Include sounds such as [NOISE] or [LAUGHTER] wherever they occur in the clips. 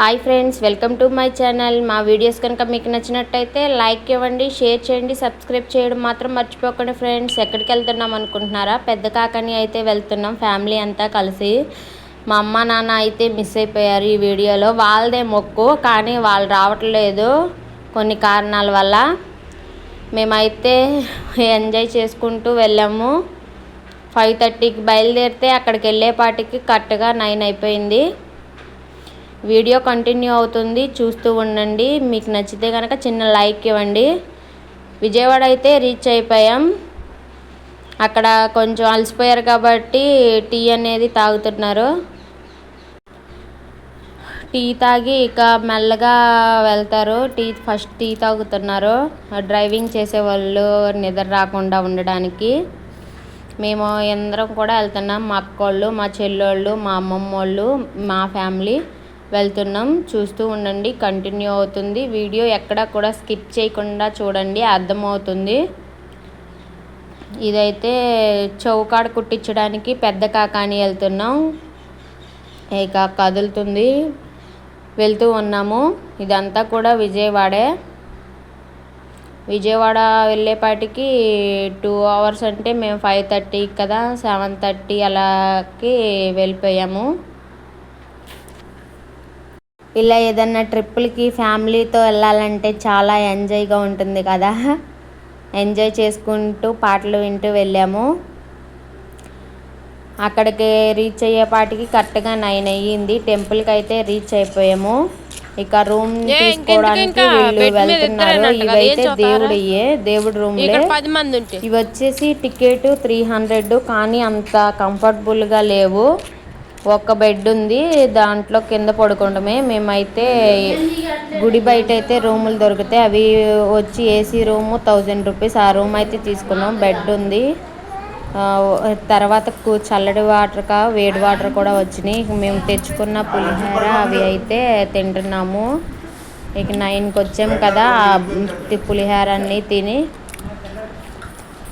Hi friends welcome to my channel. మా videos కనుక మీకు నచ్చినట్టయితే లైక్ ఇవ్వండి షేర్ చేయండి సబ్స్క్రైబ్ చేయడం మాత్రం మర్చిపోకండి ఫ్రెండ్స్. ఎక్కడికి వెళ్తున్నాం అనుకుంటున్నారా? పెద్ద కాకని అయితే వెళ్తున్నాం ఫ్యామిలీ అంతా కలిసి. మా అమ్మ నాన్న అయితే మిస్ అయిపోయారు ఈ వీడియోలో. వాళ్ళదే మొక్కు కానీ వాళ్ళు రావట్లేదు కొన్ని కారణాల వల్ల. మేమైతే ఎంజాయ్ చేసుకుంటూ వెళ్ళాము. ఫైవ్ థర్టీకి బయలుదేరితే అక్కడికి వెళ్ళేపాటికి కరెక్ట్గా నైన్ అయిపోయింది. వీడియో కంటిన్యూ అవుతుంది. చూస్తూ ఉండండి. మీకు నచ్చితే కనుక చిన్న లైక్ ఇవ్వండి. విజయవాడ అయితే రీచ్ అయిపోయాం. అక్కడ కొంచెం అలసిపోయారు కాబట్టి టీ అనేది తాగుతున్నారు. టీ తాగి ఇక మెల్లగా వెళ్తారు. టీ ఫస్ట్ టీ తాగుతున్నారు. డ్రైవింగ్ చేసే వాళ్ళు నిద్ర రాకుండా ఉండడానికి. మేము అందరం కూడా వెళ్తున్నాం. మా అక్కోళ్ళు మా చెల్లోళ్ళు మా అమ్మమ్మ వాళ్ళు మా ఫ్యామిలీ. వెళ్తున్నాం. చూస్తూ ఉండండి. కంటిన్యూ అవుతుంది. వీడియో ఎక్కడా కూడా స్కిప్ చేయకుండా చూడండి. అర్థమవుతుంది. ఇదైతే చౌకాడ కుట్టించడానికి పెద్ద కాకాని వెళ్తున్నాం. ఇక కదులుతుంది. వెళ్తూ ఉన్నాము. ఇదంతా కూడా విజయవాడే. విజయవాడ వెళ్ళేపాటికి టూ అవర్స్ అంటే మేము ఫైవ్ థర్టీ కదా సెవెన్ థర్టీ అలాకి వెళ్ళిపోయాము. ఇలా ఏదన్నా ట్రిప్పులకి ఫ్యామిలీతో వెళ్ళాలంటే చాలా ఎంజాయ్గా ఉంటుంది కదా. ఎంజాయ్ చేసుకుంటూ పాటలు వింటూ వెళ్ళాము. అక్కడికి రీచ్ అయ్యేపాటికి కరెక్ట్గా నైన్ అయ్యింది. టెంపుల్కి అయితే రీచ్ అయిపోయాము. ఇక రూమ్ తీసుకోవడానికి వీళ్ళు వెళ్తున్నారు. ఇవైతే దేవుడియే దేవుడి రూమ్ ఇవి వచ్చేసి టికెట్ త్రీ హండ్రెడ్ కానీ అంత కంఫర్టబుల్గా లేవు. ఒక బెడ్ ఉంది దాంట్లో కింద పడుకోవడమే. మేమైతే గుడి బయట అయితే రూములు దొరుకుతాయి అవి వచ్చి ఏసీ రూము థౌజండ్ రూపీస్ ఆ రూమ్ అయితే తీసుకున్నాం. బెడ్ ఉంది. తర్వాత చల్లడి వాటర్ కా వేడి వాటర్ కూడా వచ్చినాయి. మేము తెచ్చుకున్న పులిహోర అవి అయితే తింటున్నాము. ఇక నైన్కి వచ్చాము కదా. పులిహోర అన్నీ తిని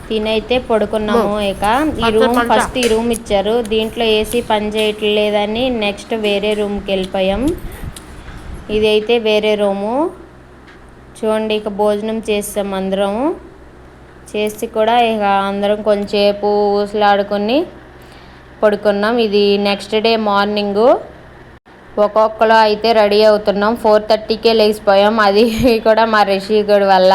తినైతే పడుకున్నాము ఇక. ఈ రూమ్ ఫస్ట్ ఈ రూమ్ ఇచ్చారు. దీంట్లో ఏసీ పని చేయట్లేదని నెక్స్ట్ వేరే రూమ్కి వెళ్ళిపోయాం. ఇది అయితే వేరే రూము. చూడండి ఇక భోజనం చేస్తాం అందరం. చేసి కూడా ఇక అందరం కొంచెంసేపు ఊసలాడుకొని పడుకున్నాం. ఇది నెక్స్ట్ డే మార్నింగు. ఒక్కొక్కరు అయితే రెడీ అవుతున్నాం. ఫోర్ థర్టీకే లేచిపోయాం. అది [LAUGHS] కూడా మా రిషిగడ్ వల్ల.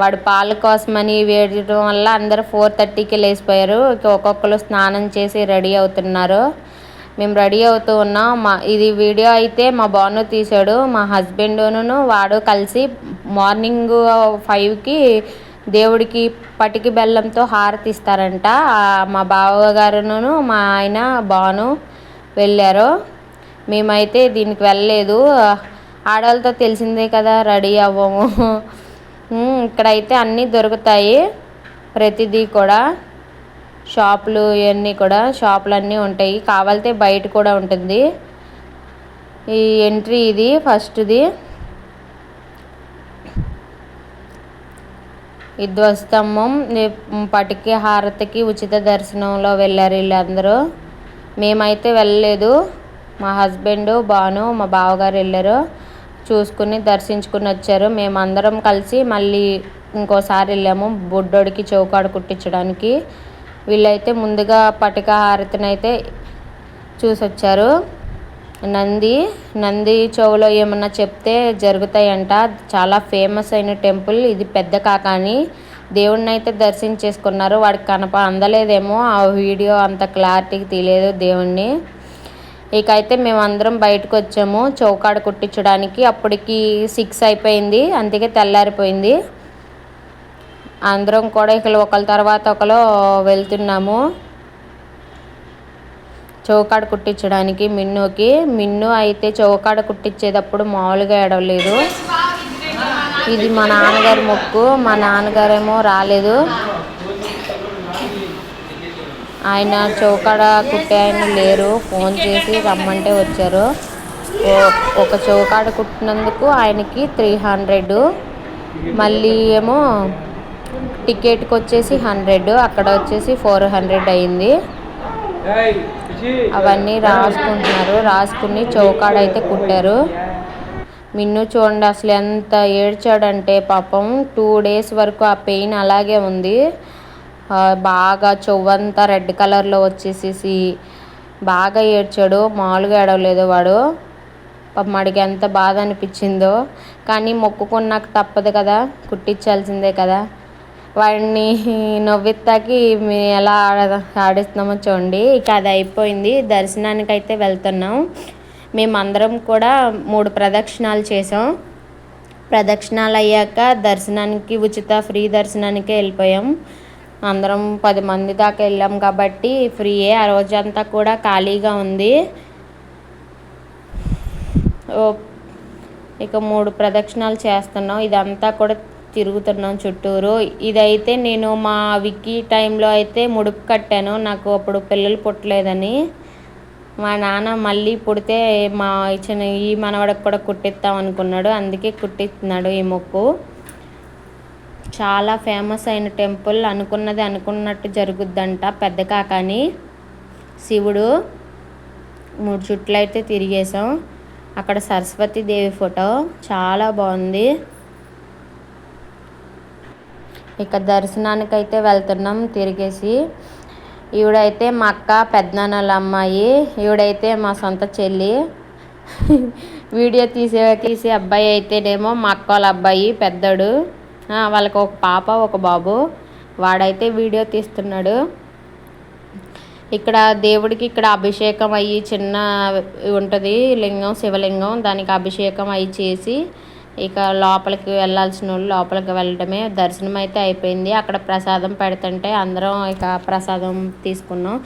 వాడు పాల కోసమని వేయడం వల్ల అందరూ ఫోర్ థర్టీకి లేచిపోయారు. ఒక్కొక్కరు స్నానం చేసి రెడీ అవుతున్నారు. మేము రెడీ అవుతూ ఉన్నాం. మా ఇది వీడియో అయితే మా బాను తీశాడు. మా హస్బెండ్ను వాడు కలిసి మార్నింగ్ ఫైవ్కి దేవుడికి పటికి బెల్లంతో హారతి ఇస్తారంట. మా బావగారును మా ఆయన బాను వెళ్ళారు. మేమైతే దీనికి వెళ్ళలేదు. ఆడవాళ్ళతో తెలిసిందే కదా రెడీ అవ్వము. ఇక్కడైతే అన్నీ దొరుకుతాయి. ప్రతిదీ కూడా. షాపులు ఇవన్నీ కూడా షాపులు అన్నీ ఉంటాయి. కావాలితే బయట కూడా ఉంటుంది. ఈ ఎంట్రీ ఇది ఫస్ట్ది. ఈ ధ్వస్తంభం పటికి హారతికి ఉచిత దర్శనంలో వెళ్ళారు వీళ్ళందరూ. మేమైతే వెళ్ళలేదు. మా హస్బెండ్ బాను మా బావగారు వెళ్ళారు. చూసుకుని దర్శించుకుని వచ్చారు. మేమందరం కలిసి మళ్ళీ ఇంకోసారి వెళ్ళాము బొడ్డోడికి చౌకాడు కుట్టించడానికి. వీళ్ళైతే ముందుగా పటిక హారతిని అయితే చూసొచ్చారు. నంది నంది చెవులో ఏమన్నా చెప్తే జరుగుతాయంట. చాలా ఫేమస్ అయిన టెంపుల్ ఇది పెద్ద కాకాని దేవుడిని అయితే దర్శించేసుకున్నారు. వాడికి కనప అందలేదేమో. ఆ వీడియో అంత క్లారిటీకి తెలియదు దేవుణ్ణి. ఇక అయితే మేమందరం బయటకు వచ్చాము. చౌకాడ కుట్టించడానికి అప్పటికి సిక్స్ అయిపోయింది. అందుకే తెల్లారిపోయింది. అందరం కూడా ఇక ఒకరి తర్వాత ఒకరు వెళ్తున్నాము. చౌకాడ కుట్టించడానికి మిన్నుకి. మిన్ను అయితే చౌకాడ కుట్టించేటప్పుడు మామూలుగా ఎడవలేదు ఇది మా నాన్నగారి మొక్కు. మా నాన్నగారేమో రాలేదు. ఆయన చౌకాడ కుట్టే ఆయన లేరు. ఫోన్ చేసి రమ్మంటే వచ్చారు. ఒక చౌకాడ కుట్టినందుకు ఆయనకి త్రీ హండ్రెడ్. మళ్ళీ ఏమో టికెట్కి వచ్చేసి హండ్రెడ్. అక్కడ వచ్చేసి ఫోర్ హండ్రెడ్ అయింది. అవన్నీ రాసుకుంటున్నారు. రాసుకుని చౌకాడ అయితే కుట్టారు. మిన్ను చూడండి అసలు ఎంత ఏడ్చాడంటే పాపం. టూ డేస్ వరకు ఆ పెయిన్ అలాగే ఉంది. బాగా చెవ్వంతా రెడ్ కలర్లో వచ్చేసేసి బాగా ఏడ్చాడు. మామూలుగా ఏడవలేదు వాడు. వాడికి ఎంత బాధ అనిపించిందో. కానీ మొక్కుకున్నాక తప్పదు కదా. కుట్టించాల్సిందే కదా. వాడిని నవ్విస్తాకి మేము ఎలా ఆడ ఆడిస్తున్నామో చూడండి. ఇక అది అయిపోయింది. దర్శనానికి అయితే వెళ్తున్నాం. మేమందరం కూడా మూడు ప్రదక్షిణాలు చేసాం ప్రదక్షిణాలు అయ్యాక దర్శనానికి ఉచిత ఫ్రీ దర్శనానికే వెళ్ళిపోయాం. అందరం పది మంది దాకా వెళ్ళాం కాబట్టి ఫ్రీయే. ఆ రోజంతా కూడా ఖాళీగా ఉంది. ఇక మూడు ప్రదక్షిణాలు చేస్తున్నాం. ఇదంతా కూడా తిరుగుతున్నాం చుట్టూరు. ఇదైతే నేను మా విక్కీ టైంలో అయితే ముడుపు కట్టాను. నాకు అప్పుడు పిల్లలు పుట్టలేదని. మా నాన్న మళ్ళీ పుడితే మా ఇచ్చిన ఈ మనవడకు కూడా కుట్టిస్తాం అనుకున్నాడు. అందుకే కుట్టిస్తున్నాడు ఈ మొక్కు. చాలా ఫేమస్ అయిన టెంపుల్ అనుకున్నది అనుకున్నట్టు జరుగుద్దంట. పెద్ద కాకాని శివుడు. మూడు చుట్లు అయితే తిరిగేసాం అక్కడ దేవి ఫోటో. చాలా బాగుంది. ఇక దర్శనానికి అయితే వెళ్తున్నాం తిరిగేసి. ఈవిడైతే మా అక్క పెద్దనాన్నల అమ్మాయి. ఈవిడైతే మా సొంత చెల్లి. [LAUGHS] వీడియో తీసే తీసే అబ్బాయి అయితేనేమో మా అక్క వాళ్ళ అబ్బాయి పెద్దడు. వాళ్ళకి ఒక పాప ఒక బాబు. వాడైతే వీడియో తీస్తున్నాడు. ఇక్కడ దేవుడికి ఇక్కడ అభిషేకం అయ్యి చిన్న ఉంటుంది లింగం శివలింగం. దానికి అభిషేకం అయ్యి చేసి ఇక లోపలికి వెళ్ళాల్సిన వాళ్ళు లోపలికి వెళ్ళడమే. దర్శనం అయితే అయిపోయింది. అక్కడ ప్రసాదం పెడుతుంటే అందరం ఇక ప్రసాదం తీసుకున్నాం.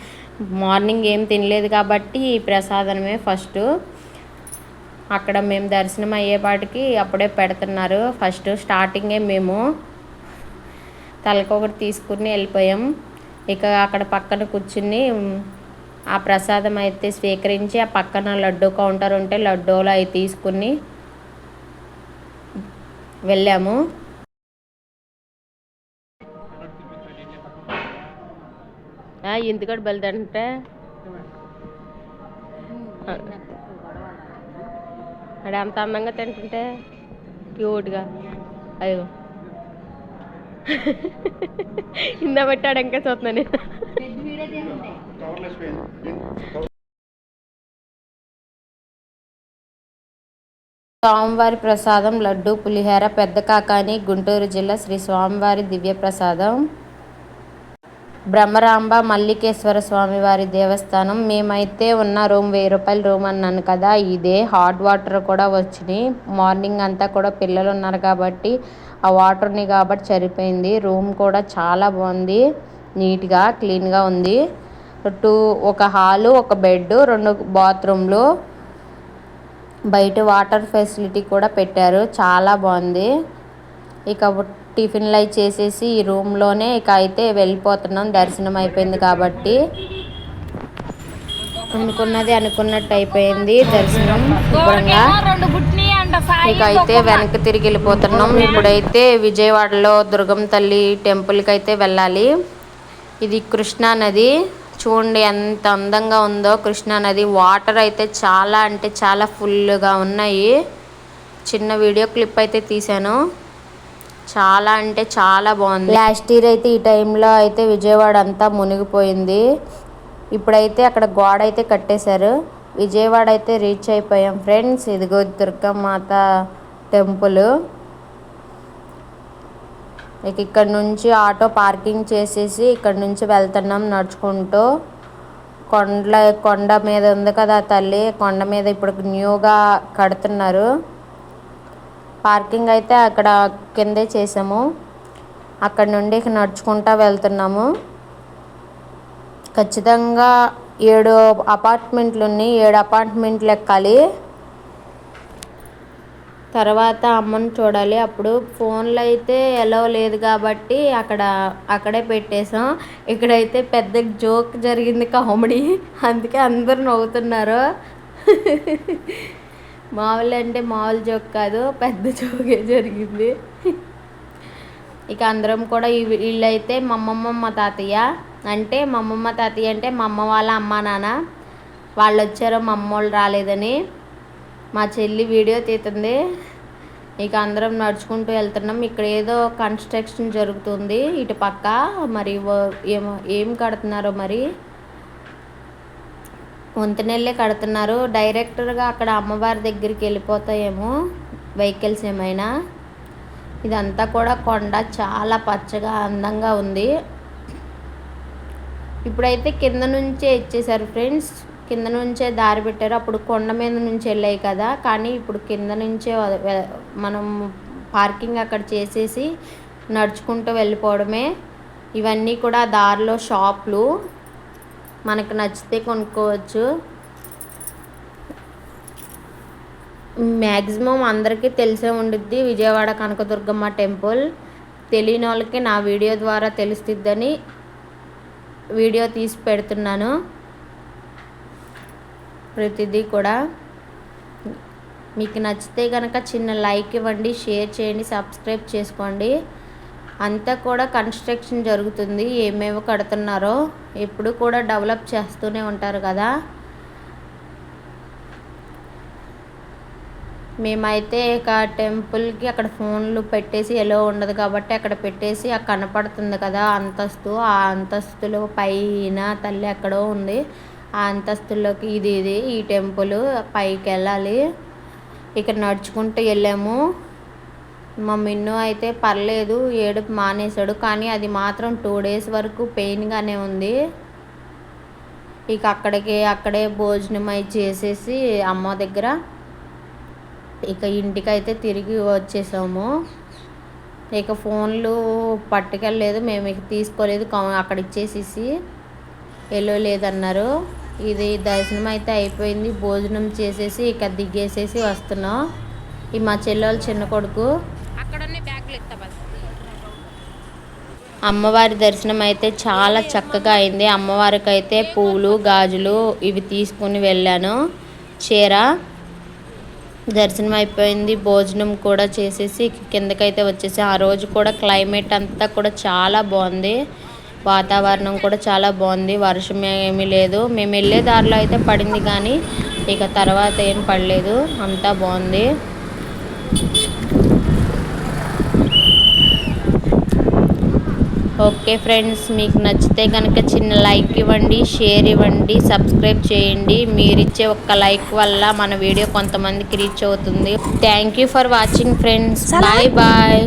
మార్నింగ్ ఏం తినలేదు కాబట్టి ఈ ప్రసాదమే ఫస్ట్. అక్కడ మేము దర్శనం అయ్యేపాటికి అప్పుడే పెడుతున్నారు. ఫస్ట్ స్టార్టింగే మేము తలకొకటి తీసుకుని వెళ్ళిపోయాం. ఇక అక్కడ పక్కన కూర్చుని ఆ ప్రసాదం అయితే స్వీకరించి ఆ పక్కన లడ్డు కౌంటర్ ఉంటే లడ్డూలు అవి తీసుకుని వెళ్ళాము. ఎందుకడు బలిదంటే? అక్కడ అంత అందంగా తింటుంటే క్యూట్గా అయ్యో. [LAUGHS] ఇందా పెట్టాడు ఇంకా చూస్తున్నాను స్వామివారి ప్రసాదం లడ్డు పులిహోర పెద్ద కాకాని గుంటూరు జిల్లా శ్రీ స్వామివారి దివ్య ప్రసాదం. బ్రహ్మరాంబ మల్లికేశ్వర స్వామి వారి దేవస్థానం. మేమైతే ఉన్న రూమ్ వెయ్యి రూపాయల రూమ్ అన్నాను కదా. ఇదే హాట్ వాటర్ కూడా వచ్చినాయి. మార్నింగ్ అంతా కూడా పిల్లలు ఉన్నారు కాబట్టి ఆ వాటర్ని కాబట్టి సరిపోయింది. రూమ్ కూడా చాలా బాగుంది. నీట్గా క్లీన్గా ఉంది. టూ ఒక హాలు ఒక బెడ్ రెండు బాత్రూమ్లు. బయట వాటర్ ఫెసిలిటీ కూడా పెట్టారు. చాలా బాగుంది. ఇక టిఫిన్లు అవి చేసేసి ఈ రూమ్లోనే ఇక అయితే వెళ్ళిపోతున్నాం. దర్శనం అయిపోయింది కాబట్టి. అనుకున్నది అనుకున్నట్టు అయిపోయింది దర్శనం శుభ్రంగా ఇక అయితే వెనక్కి తిరిగి వెళ్ళిపోతున్నాం. ఇప్పుడైతే విజయవాడలో దుర్గం తల్లి టెంపుల్కి అయితే వెళ్ళాలి. ఇది కృష్ణా నది. చూడండి ఎంత అందంగా ఉందో కృష్ణా నది. వాటర్ అయితే చాలా అంటే చాలా ఫుల్గా ఉన్నాయి. చిన్న వీడియో క్లిప్ అయితే తీశాను. చాలా అంటే చాలా బాగుంది. లాస్ట్ ఇయర్ అయితే ఈ టైంలో అయితే విజయవాడ అంతా మునిగిపోయింది. ఇప్పుడైతే అక్కడ గోడ అయితే కట్టేశారు. విజయవాడ అయితే రీచ్ అయిపోయాం. ఫ్రెండ్స్ ఇదిగో దుర్గమాత టెంపుల్ ఇక ఇక్కడ నుంచి ఆటో పార్కింగ్ చేసేసి ఇక్కడ నుంచి వెళ్తున్నాం నడుచుకుంటూ. కొండ కొండ మీద ఉంది కదా తల్లి. కొండ మీద ఇప్పుడు న్యూగా కడుతున్నారు. పార్కింగ్ అయితే అక్కడ కిందే చేసాము. అక్కడ నుండి నడుచుకుంటా వెళ్తున్నాము. ఖచ్చితంగా ఏడు అపార్ట్మెంట్లు ఉన్నాయి. ఏడు అపార్ట్మెంట్లు ఎక్కాలి. తర్వాత అమ్మని చూడాలి. అప్పుడు ఫోన్లో అయితే ఎలా లేదు కాబట్టి అక్కడ అక్కడే పెట్టేసాం ఇక్కడైతే పెద్ద జోక్ జరిగింది కామెడీ. అందుకే అందరు నవ్వుతున్నారు. [LAUGHS] మామూలు అంటే మామూలు జోక్ కాదు పెద్ద జోకే జరిగింది. ఇక అందరం కూడా వీళ్ళైతే మా అమ్మమ్మ మా తాతయ్య. అంటే మా అమ్మమ్మ తాతయ్య అంటే మా అమ్మ వాళ్ళ అమ్మ నాన్న. వాళ్ళు వచ్చారు మా అమ్మ వాళ్ళు రాలేదని. మా చెల్లి వీడియో తీతుంది. ఇక అందరం నడుచుకుంటూ వెళ్తున్నాం. ఇక్కడ ఏదో కన్స్ట్రక్షన్ జరుగుతుంది ఇటు పక్క. మరి ఏమో ఏం కడుతున్నారో మరి. వంతెనెళ్ళే కడుతున్నారు. డైరెక్టర్గా అక్కడ అమ్మవారి దగ్గరికి వెళ్ళిపోతాయేమో వెహికల్స్ ఏమైనా. ఇదంతా కూడా కొండ చాలా పచ్చగా అందంగా ఉంది. ఇప్పుడైతే కింద నుంచే ఇచ్చేసారు ఫ్రెండ్స్. కింద నుంచే దారి పెట్టారు. అప్పుడు కొండ మీద నుంచి వెళ్ళాయి కదా. కానీ ఇప్పుడు కింద నుంచే మనం పార్కింగ్ అక్కడ చేసేసి నడుచుకుంటూ వెళ్ళిపోవడమే. ఇవన్నీ కూడా దారిలో షాపులు. మనకు నచ్చితే కొనుక్కోవచ్చు. మ్యాక్సిమం అందరికీ తెలిసే ఉండిద్ది విజయవాడ కనకదుర్గమ్మ టెంపుల్. తెలియని వాళ్ళకి నా వీడియో ద్వారా తెలుస్తుందని వీడియో తీసి పెడుతున్నాను. ప్రతిదీ కూడా మీకు నచ్చితే కనుక చిన్న లైక్ ఇవ్వండి షేర్ చేయండి సబ్స్క్రైబ్ చేసుకోండి. అంతా కూడా కన్స్ట్రక్షన్ జరుగుతుంది. ఏమేమి కడుతున్నారో ఎప్పుడు కూడా డెవలప్ చేస్తూనే ఉంటారు కదా. మేమైతే ఇక టెంపుల్కి అక్కడ ఫోన్లు పెట్టేసి ఎలా ఉండదు కాబట్టి అక్కడ పెట్టేసి అక్కడ కనపడుతుంది కదా అంతస్తు. ఆ అంతస్తులో పైన తల్లి ఎక్కడో ఉంది. ఆ అంతస్తులోకి ఇది ఇది ఈ టెంపుల్ పైకి వెళ్ళాలి ఇక్కడ నడుచుకుంటూ వెళ్ళాము. మా మిన్ను అయితే పర్లేదు ఏడుపు మానేశాడు. కానీ అది మాత్రం టూ డేస్ వరకు పెయిన్గానే ఉంది. ఇక అక్కడికి అక్కడే భోజనం అయి చేసేసి అమ్మ దగ్గర ఇక ఇంటికైతే తిరిగి వచ్చేసాము. ఇక ఫోన్లు పట్టుకెళ్ళలేదు మేము ఇక తీసుకోలేదు అక్కడ ఇచ్చేసేసి వెళ్ళలేదన్నారు ఇది దర్శనం అయితే అయిపోయింది భోజనం చేసేసి ఇక దిగేసేసి వస్తున్నాం. ఈ మా చెల్లెలు చిన్న కొడుకు అమ్మవారి దర్శనం అయితే చాలా చక్కగా అయింది. అమ్మవారికి అయితే పూలు గాజులు ఇవి తీసుకుని వెళ్ళాను. చీర దర్శనం అయిపోయింది భోజనం కూడా చేసేసి కిందకైతే వచ్చేసి ఆ రోజు కూడా క్లైమేట్ అంతా కూడా చాలా బాగుంది. వాతావరణం కూడా చాలా బాగుంది. వర్షం ఏమీ లేదు. మేము వెళ్ళే దారిలో అయితే పడింది కానీ ఇక తర్వాత ఏం పడలేదు. అంతా బాగుంది. ఓకే ఫ్రెండ్స్ మీకు నచ్చితే కనుక చిన్న లైక్ ఇవ్వండి షేర్ ఇవ్వండి సబ్స్క్రైబ్ చేయండి. మీరు ఇచ్చే ఒక్క లైక్ వల్ల మన వీడియో కొంతమందికి రీచ్ అవుతుంది. Thank you for watching friends. Bye bye.